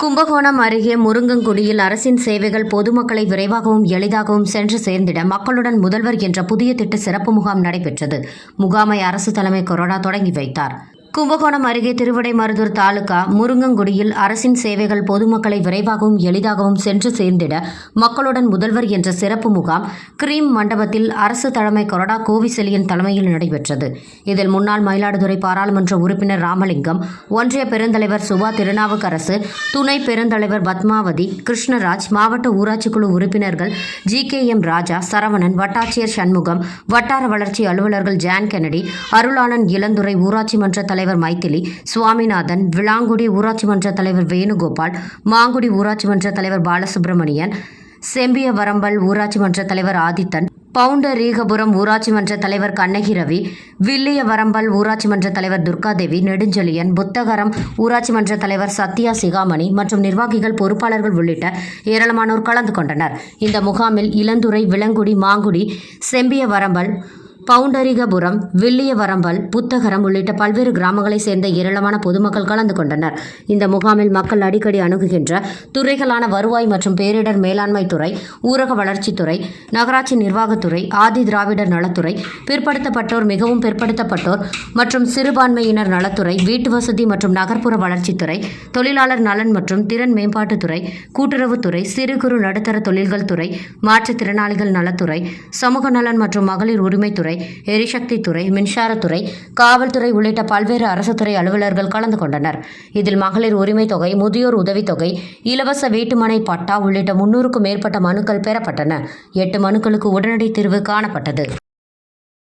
கும்பகோணம் அருகே முருங்கங்குடியில் அரசின் சேவைகள் பொதுமக்களை விரைவாகவும் எளிதாகவும் சென்று சேர்ந்திட மக்களுடன் முதல்வர் என்ற புதிய திட்ட சிறப்பு முகாம் நடைபெற்றது. முகாமை அரசு தலைமை கொரோனா தொடங்கி வைத்தார். கும்பகோணம் அருகே திருவிடைமருதூர் தாலுகா முருங்கங்குடியில் அரசின் சேவைகள் பொதுமக்களை விரைவாகவும் எளிதாகவும் சென்று சேர்ந்திட மக்களுடன் முதல்வர் என்ற சிறப்பு முகாம் கிரீம் மண்டபத்தில் அரசு தலைமை கொறடா கோவிசெலியன் தலைமையில் நடைபெற்றது. இதில் முன்னாள் மயிலாடுதுறை பாராளுமன்ற உறுப்பினர் ராமலிங்கம் ஒன்றிய பெருந்தலைவர் சுபா திருநாவுக்கரசு துணை பெருந்தலைவர் பத்மாவதி கிருஷ்ணராஜ் மாவட்ட ஊராட்சிக்குழு உறுப்பினர்கள் G K M Raja Saravanan வட்டாட்சியர் சண்முகம் வட்டார வளர்ச்சி அலுவலர்கள் ஜான் கெனடி அருளாளன் இளந்துறை ஊராட்சி மன்ற தலைவர் மைத்திலி சுவாமிநாதன் விளாங்குடி ஊராட்சி மன்ற தலைவர் வேணுகோபால் மாங்குடி ஊராட்சி மன்ற தலைவர் பாலசுப்ரமணியன் செம்பிய வரம்பல் ஊராட்சி மன்ற தலைவர் ஆதித்தன் பவுண்டரீகபுரம் ஊராட்சி மன்ற தலைவர் கண்ணகி ரவி வில்லிய வரம்பல் ஊராட்சி மன்ற தலைவர் துர்காதேவி நெடுஞ்செழியன் புத்தகரம் ஊராட்சி மன்ற தலைவர் சத்யா சிகாமணி மற்றும் நிர்வாகிகள் பொறுப்பாளர்கள் உள்ளிட்ட ஏராளமானோர் கலந்து கொண்டனர். இந்த முகாமில் இளந்துறை விலங்குடி மாங்குடி செம்பிய வரம்பல் பவுண்டரிகபுரம் வில்லியவரம்பல் புத்தகரம் உள்ளிட்ட பல்வேறு கிராமங்களைச் சேர்ந்த ஏராளமான பொதுமக்கள் கலந்து கொண்டனர். இந்த முகாமில் மக்கள் அடிக்கடி அணுகுகின்ற துறைகளான வருவாய் மற்றும் பேரிடர் மேலாண்மை துறை ஊரக வளர்ச்சித்துறை நகராட்சி நிர்வாகத்துறை ஆதி திராவிடர் நலத்துறை பிற்படுத்தப்பட்டோர் மிகவும் பிற்படுத்தப்பட்டோர் மற்றும் சிறுபான்மையினர் நலத்துறை வீட்டு வசதி மற்றும் நகர்ப்புற வளர்ச்சித்துறை தொழிலாளர் நலன் மற்றும் திறன் மேம்பாட்டுத்துறை கூட்டுறவுத்துறை சிறு குறு நடுத்தர தொழில்கள் துறை மாற்றுத்திறனாளிகள் நலத்துறை சமூக நலன் மற்றும் மகளிர் உரிமைத்துறை எரிசக்தி துறை மின்சாரத்துறை காவல்துறை உள்ளிட்ட பல்வேறு அரசு துறை அலுவலர்கள் கலந்து கொண்டனர். இதில் மகளிர் உரிமை தொகை முதியோர் உதவித்தொகை இலவச வீட்டுமனை பட்டா உள்ளிட்ட முன்னூறுக்கும் மேற்பட்ட மனுக்கள் பெறப்பட்டன. எட்டு மனுக்களுக்கு உடனடி தீர்வு காணப்பட்டது.